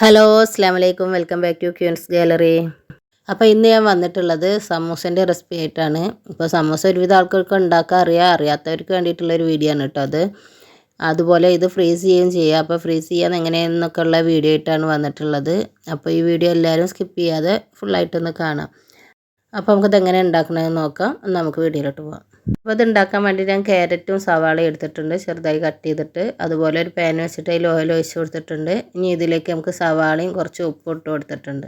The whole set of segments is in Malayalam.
ഹലോ അസ്സാം വലൈക്കും welcome back to Queen's Gallery. അപ്പോൾ ഇന്ന് ഞാൻ വന്നിട്ടുള്ളത് സമൂസന്റെ റെസിപ്പി ആയിട്ടാണ്. ഇപ്പോൾ സമൂസ ഒരുവിധ ആൾക്കാർക്ക് ഉണ്ടാക്കാൻ അറിയാം അറിയാത്തവർക്ക് വേണ്ടിയിട്ടുള്ളൊരു വീഡിയോ ആണ് കേട്ടോ അത്. അതുപോലെ ഇത് ഫ്രീസ് ചെയ്യുകയും ചെയ്യുക അപ്പോൾ ഫ്രീസ് ചെയ്യാൻ എങ്ങനെയെന്നൊക്കെ ഉള്ള വീഡിയോ ആയിട്ടാണ് വന്നിട്ടുള്ളത്. അപ്പോൾ ഈ വീഡിയോ എല്ലാവരും സ്കിപ്പ് ചെയ്യാതെ ഫുള്ളായിട്ടൊന്ന് കാണാം. അപ്പോൾ നമുക്കിത് എങ്ങനെ ഉണ്ടാക്കണമെന്ന് നോക്കാം. നമുക്ക് വീഡിയോയിലോട്ട് പോകാം അപ്പോൾ ഇത് ഉണ്ടാക്കാൻ വേണ്ടി ഞാൻ ക്യാരറ്റും സവാളയും എടുത്തിട്ടുണ്ട്. ചെറുതായി കട്ട് ചെയ്തിട്ട് അതുപോലെ ഒരു പാൻ വെച്ചിട്ട് അതിൽ ഓയിൽ ഒഴിച്ച് കൊടുത്തിട്ടുണ്ട്. ഇനി ഇതിലേക്ക് നമുക്ക് സവാളയും കുറച്ച് ഉപ്പ് ഇട്ട് കൊടുത്തിട്ടുണ്ട്.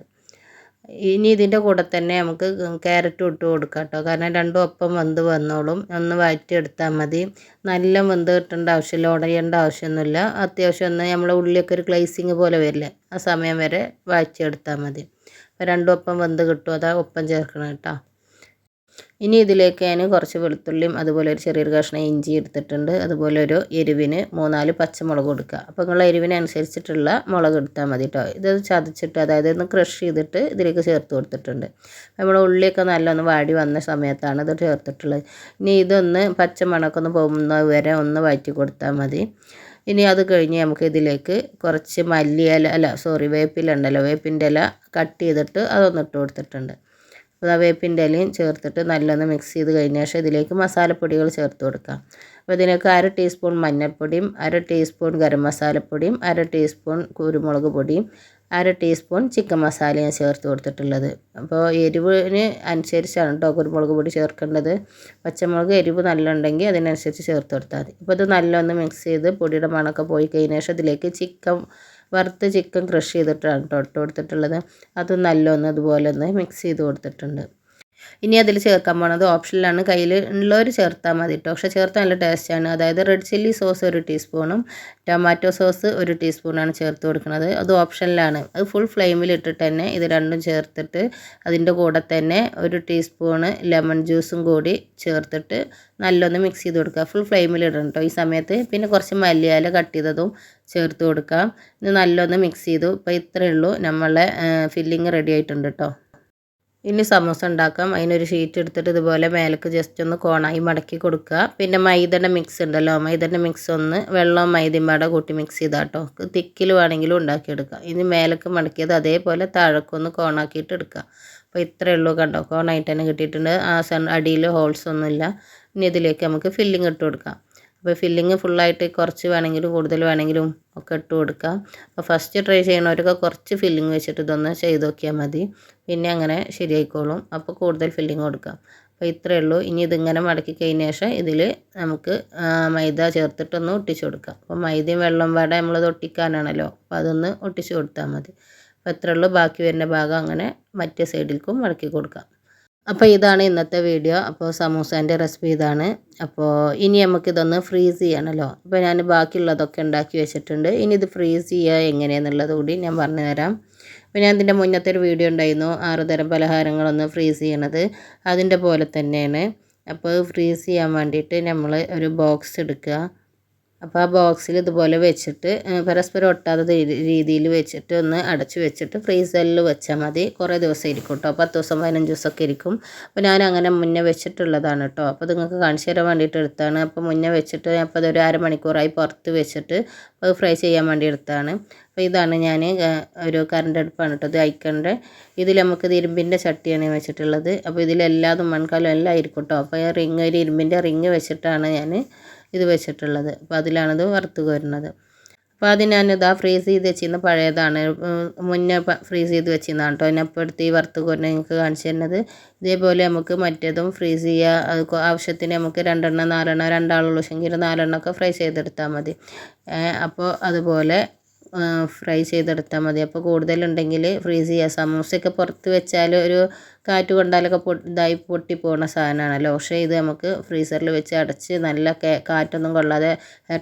ഇനി ഇതിന്റെ കൂടെ തന്നെ നമുക്ക് ക്യാരറ്റും ഇട്ട് കൊടുക്കാം കേട്ടോ. കാരണം രണ്ടും ഒപ്പം വെന്ത് വന്നോളും. ഒന്ന് വഴറ്റിയെടുത്താൽ മതി. നല്ല വെന്ത് കിട്ടേണ്ട ആവശ്യമില്ല. ഉടയേണ്ട ആവശ്യമൊന്നുമില്ല. അത്യാവശ്യം ഒന്ന് നമ്മളെ ഉള്ളിയൊക്കെ ഒരു ഗ്ലേസിങ് പോലെ വരില്ലേ? ആ സമയം വരെ വഴറ്റിയെടുത്താൽ മതി. അപ്പോൾ രണ്ടും ഒപ്പം വെന്ത് കിട്ടും. അതാ ഒപ്പം ചേർക്കണം കേട്ടോ. ഇനി ഇതിലേക്ക് ഞാൻ കുറച്ച് വെളുത്തുള്ളിയും അതുപോലെ ഒരു ചെറിയൊരു കഷ്ണം ഇഞ്ചി എടുത്തിട്ടുണ്ട്. അതുപോലെ ഒരു എരിവിന് മൂന്നാൽ പച്ചമുളക് കൊടുക്കുക. അപ്പോൾ നിങ്ങളുടെ എരിവിനനുസരിച്ചിട്ടുള്ള മുളക് എടുത്താൽ മതി കേട്ടോ ഇത് ചതച്ചിട്ട് അതായത് ഒന്ന് ക്രഷ് ചെയ്തിട്ട് ഇതിലേക്ക് ചേർത്ത് കൊടുത്തിട്ടുണ്ട്. നമ്മൾ ഉള്ളിയൊക്കെ നല്ലൊന്ന് വാടി വന്ന സമയത്താണ് ഇത് ചേർത്തിട്ടുള്ളത്. ഇനി ഇതൊന്ന് പച്ചമണമൊക്കെ പോകുന്ന വരെ ഒന്ന് വഴറ്റി കൊടുത്താൽ മതി. ഇനി അത് കഴിഞ്ഞ് നമുക്ക് ഇതിലേക്ക് കുറച്ച് മല്ലിയില അല്ല സോറി വേപ്പില ഉണ്ടല്ലോ. വേപ്പിന്റെ ഇല കട്ട് ചെയ്തിട്ട് അതൊന്നിട്ട് കൊടുത്തിട്ടുണ്ട്. വേപ്പിന്റെ ഇലയും ചേർത്തിട്ട് നല്ലൊന്ന് മിക്സ് ചെയ്ത് കഴിഞ്ഞ ശേഷം ഇതിലേക്ക് മസാലപ്പൊടികൾ ചേർത്ത് കൊടുക്കാം. അപ്പോൾ ഇതിലേക്ക് അര ടീസ്പൂൺ മഞ്ഞൾപ്പൊടിയും അര ടീസ്പൂൺ ഗരം മസാലപ്പൊടിയും അര ടീസ്പൂൺ കുരുമുളക് പൊടിയും അര ടീസ്പൂൺ ചിക്കൻ മസാലയും ചേർത്ത് കൊടുത്തിട്ടുള്ളത്. അപ്പോൾ എരിവിന് അനുസരിച്ചാണ് കേട്ടോ കുരുമുളക് പൊടി ചേർക്കേണ്ടത്. പച്ചമുളക് എരിവ് നല്ല ഉണ്ടെങ്കിൽ അതിനനുസരിച്ച് ചേർത്ത് കൊടുത്താൽ മതി. അപ്പോൾ ഇത് നല്ലൊന്ന് മിക്സ് ചെയ്ത് പൊടിയുടെ മണമൊക്കെ പോയി കഴിഞ്ഞ ശേഷം ഇതിലേക്ക് ചിക്കൻ വറുത്ത് ചിക്കൻ ക്രഷ് ചെയ്തിട്ടാണ് കേട്ടോ ഇട്ട് കൊടുത്തിട്ടുള്ളത്. അത് നല്ലൊന്ന് അതുപോലെ ഒന്ന് മിക്സ് ചെയ്ത് കൊടുത്തിട്ടുണ്ട്. ഇനി അതിൽ ചേർക്കാൻ പോണത് ഓപ്ഷനിലാണ്. കയ്യിൽ ഉള്ളവർ ചേർത്താൽ മതി കേട്ടോ പക്ഷേ ചേർത്താൽ നല്ല ടേസ്റ്റാണ്. അതായത് റെഡ് ചില്ലി സോസ് ഒരു ടീസ്പൂണും ടൊമാറ്റോ സോസ് ഒരു ടീസ്പൂണാണ് ചേർത്ത് കൊടുക്കുന്നത്. അത് ഓപ്ഷനിലാണ്. അത് ഫുൾ ഫ്ലെയിമിൽ ഇട്ടിട്ട് തന്നെ ഇത് രണ്ടും ചേർത്തിട്ട് അതിന്റെ കൂടെ തന്നെ ഒരു ടീസ്പൂണ് ലെമൺ ജ്യൂസും കൂടി ചേർത്തിട്ട് നല്ലൊന്ന് മിക്സ് ചെയ്ത് കൊടുക്കുക. ഫുൾ ഫ്ലെയിമിൽ ഇടണം കേട്ടോ ഈ സമയത്ത്. പിന്നെ കുറച്ച് മല്ലിയാല കട്ട് ചെയ്തതും ചേർത്ത് കൊടുക്കാം. ഇത് നല്ലൊന്ന് മിക്സ് ചെയ്തു. ഇപ്പോൾ ഇത്രയേ ഉള്ളൂ. നമ്മളെ ഫില്ലിങ് റെഡി ആയിട്ടുണ്ട് കേട്ടോ ഇനി സമൂസ ഉണ്ടാക്കാം. അതിനൊരു ഷീറ്റ് എടുത്തിട്ട് ഇതുപോലെ മേലേക്ക് ജസ്റ്റ് ഒന്ന് കോണായി മടക്കി കൊടുക്കുക. പിന്നെ മൈദയുടെ മിക്സ് ഉണ്ടല്ലോ. മൈദയുടെ മിക്സ് ഒന്ന് വെള്ളവും മൈദയും പാടെ കൂട്ടി മിക്സ് ചെയ്താട്ടോ തിക്കിൽ വേണമെങ്കിലും ഉണ്ടാക്കിയെടുക്കുക ഇനി മേലേക്ക് മടക്കിയത് അതേപോലെ താഴേക്കൊന്ന് കോണാക്കിയിട്ട് എടുക്കുക. അപ്പോൾ ഇത്രയേ ഉള്ളൂ കണ്ടോ? കോണായിട്ട് തന്നെ കിട്ടിയിട്ടുണ്ട്. ആ സൺ അടിയിൽ ഹോൾസ് ഒന്നുമില്ല. ഇനി ഇതിലേക്ക് നമുക്ക് ഫില്ലിംഗ് ഇട്ട് കൊടുക്കാം. അപ്പോൾ ഫില്ലിങ് ഫുള്ളായിട്ട് കുറച്ച് വേണമെങ്കിലും കൂടുതൽ വേണമെങ്കിലും ഒക്കെ ഇട്ട് കൊടുക്കാം അപ്പോൾ ഫസ്റ്റ് ട്രൈ ചെയ്യണവരൊക്കെ കുറച്ച് ഫില്ലിങ് വെച്ചിട്ട് ഇതൊന്ന് ചെയ്ത് നോക്കിയാൽ മതി. പിന്നെ അങ്ങനെ ശരിയായിക്കോളും. അപ്പോൾ കൂടുതൽ ഫില്ലിങ് കൊടുക്കാം. അപ്പോൾ ഇത്രയേ ഉള്ളൂ. ഇനി ഇതിങ്ങനെ മടക്കി കഴിഞ്ഞ ശേഷം ഇതിൽ നമുക്ക് മൈദ ചേർത്തിട്ടൊന്ന് ഒട്ടിച്ചു കൊടുക്കാം. അപ്പോൾ മൈദയും വെള്ളം പാടെ നമ്മളത് ഒട്ടിക്കാനാണല്ലോ. അപ്പോൾ അതൊന്ന് ഒട്ടിച്ചു കൊടുത്താൽ മതി. അപ്പോൾ ഇത്രയേ ഉള്ളൂ. ബാക്കി വരുന്ന ഭാഗം അങ്ങനെ മറ്റേ സൈഡിലേക്കും മടക്കി കൊടുക്കാം. അപ്പോൾ ഇതാണ് ഇന്നത്തെ വീഡിയോ അപ്പോൾ സമൂസേന്റെ റെസിപ്പി ഇതാണ്. അപ്പോൾ ഇനി നമുക്കിതൊന്ന് ഫ്രീസ് ചെയ്യണമല്ലോ അപ്പോൾ ഞാൻ ബാക്കിയുള്ളതൊക്കെ ഉണ്ടാക്കി വെച്ചിട്ടുണ്ട്. ഇനി ഇത് ഫ്രീസ് ചെയ്യുക എങ്ങനെയെന്നുള്ളത് കൂടി ഞാൻ പറഞ്ഞു തരാം. അപ്പോൾ ഞാൻ ഇതിന്റെ മുന്നത്തെ ഒരു വീഡിയോ ഉണ്ടായിരുന്നു. ആറ് തരം പലഹാരങ്ങളൊന്ന് ഫ്രീസ് ചെയ്യണത്. അതിന്റെ പോലെ തന്നെയാണ്. അപ്പോൾ ഫ്രീസ് ചെയ്യാൻ വേണ്ടിയിട്ട് നമ്മൾ ഒരു ബോക്സ് എടുക്കുക. അപ്പോൾ ആ ബോക്സിൽ ഇതുപോലെ വെച്ചിട്ട് പരസ്പരം ഒട്ടാത്ത രീതിയിൽ വെച്ചിട്ട് ഒന്ന് അടച്ചു വെച്ചിട്ട് ഫ്രീസറിൽ വെച്ചാൽ മതി. കുറേ ദിവസം ഇരിക്കും കേട്ടോ പത്ത് ദിവസം പതിനഞ്ച് ദിവസമൊക്കെ ഇരിക്കും. അപ്പോൾ ഞാൻ അങ്ങനെ മുന്നേ വെച്ചിട്ടുള്ളതാണ് കേട്ടോ അപ്പോൾ നിങ്ങൾക്ക് കാണിച്ചു തരാൻ വേണ്ടിയിട്ട് എടുത്താണ്. അപ്പോൾ മുന്നേ വെച്ചിട്ട് അപ്പോൾ അതൊരു അരമണിക്കൂറായി പുറത്ത് വെച്ചിട്ട് അത് ഫ്രൈ ചെയ്യാൻ വേണ്ടി എടുത്താണ്. അപ്പോൾ ഇതാണ് ഞാൻ ഒരു കറണ്ട് അടുപ്പാണ് കേട്ടോ ഇത് അയക്കേണ്ട. ഇതിൽ നമുക്ക് ഇത് ഇരുമ്പിന്റെ ചട്ടിയാണ് വെച്ചിട്ടുള്ളത്. അപ്പോൾ ഇതിലെല്ലാതും മൺകാലം എല്ലാം ആയിരിക്കും കേട്ടോ അപ്പോൾ റിങ് ഒരു ഇരുമ്പിന്റെ റിങ് വെച്ചിട്ടാണ് ഞാൻ ഇത് വെച്ചിട്ടുള്ളത്. അപ്പോൾ അതിലാണത് വറുത്ത് കോരുന്നത്. അപ്പോൾ അത് ഞാനിതാ ഫ്രീസ് ചെയ്ത് വെച്ചിരുന്ന പഴയതാണ്. മുന്നേ ഫ്രീസ് ചെയ്ത് വെച്ചിരുന്നതാണ് കേട്ടോ. അതിനപ്പോൾ എടുത്ത് ഈ വറുത്ത് കോരുന്ന നിങ്ങൾക്ക് കാണിച്ചു തരുന്നത്. ഇതേപോലെ നമുക്ക് മറ്റേതും ഫ്രീസ് ചെയ്യുക അത് ആവശ്യത്തിന് നമുക്ക് രണ്ടെണ്ണം നാലെണ്ണം രണ്ടാളുള്ളൂ. പക്ഷെങ്കിൽ നാലെണ്ണമൊക്കെ ഫ്രൈ ചെയ്തെടുത്താൽ മതി. അപ്പോൾ അതുപോലെ ഫ്രൈ ചെയ്തെടുത്താൽ മതി. അപ്പോൾ കൂടുതലുണ്ടെങ്കിൽ ഫ്രീസ് ചെയ്യുക സമൂസയൊക്കെ പുറത്ത് വെച്ചാൽ ഒരു കാറ്റ് കൊണ്ടാലൊക്കെ പൊ ഇതായി പൊട്ടിപ്പോകുന്ന സാധനമാണല്ലോ പക്ഷേ ഇത് നമുക്ക് ഫ്രീസറിൽ വെച്ച് അടച്ച് നല്ല കാറ്റൊന്നും കൊള്ളാതെ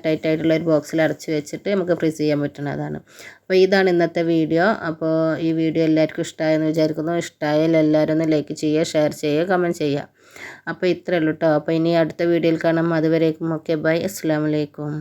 ടൈറ്റ് ആയിട്ടുള്ള ഒരു ബോക്സിൽ അടച്ച് വെച്ചിട്ട് നമുക്ക് ഫ്രീസ് ചെയ്യാൻ പറ്റുന്നതാണ് അപ്പോൾ ഇതാണ് ഇന്നത്തെ വീഡിയോ. അപ്പോൾ ഈ വീഡിയോ എല്ലാവർക്കും ഇഷ്ടമായെന്ന് വിചാരിക്കുന്നു. ഇഷ്ടമായാൽ എല്ലാവരും ഒന്ന് ലൈക്ക് ചെയ്യുക ഷെയർ ചെയ്യുക കമന്റ് ചെയ്യുക. അപ്പോൾ ഇത്രയേ ഉള്ളൂ കേട്ടോ അപ്പോൾ ഇനി അടുത്ത വീഡിയോയിൽ കാണാം. അതുവരേക്കും ഓക്കെ ബൈ അസ്സാം വലൈക്കും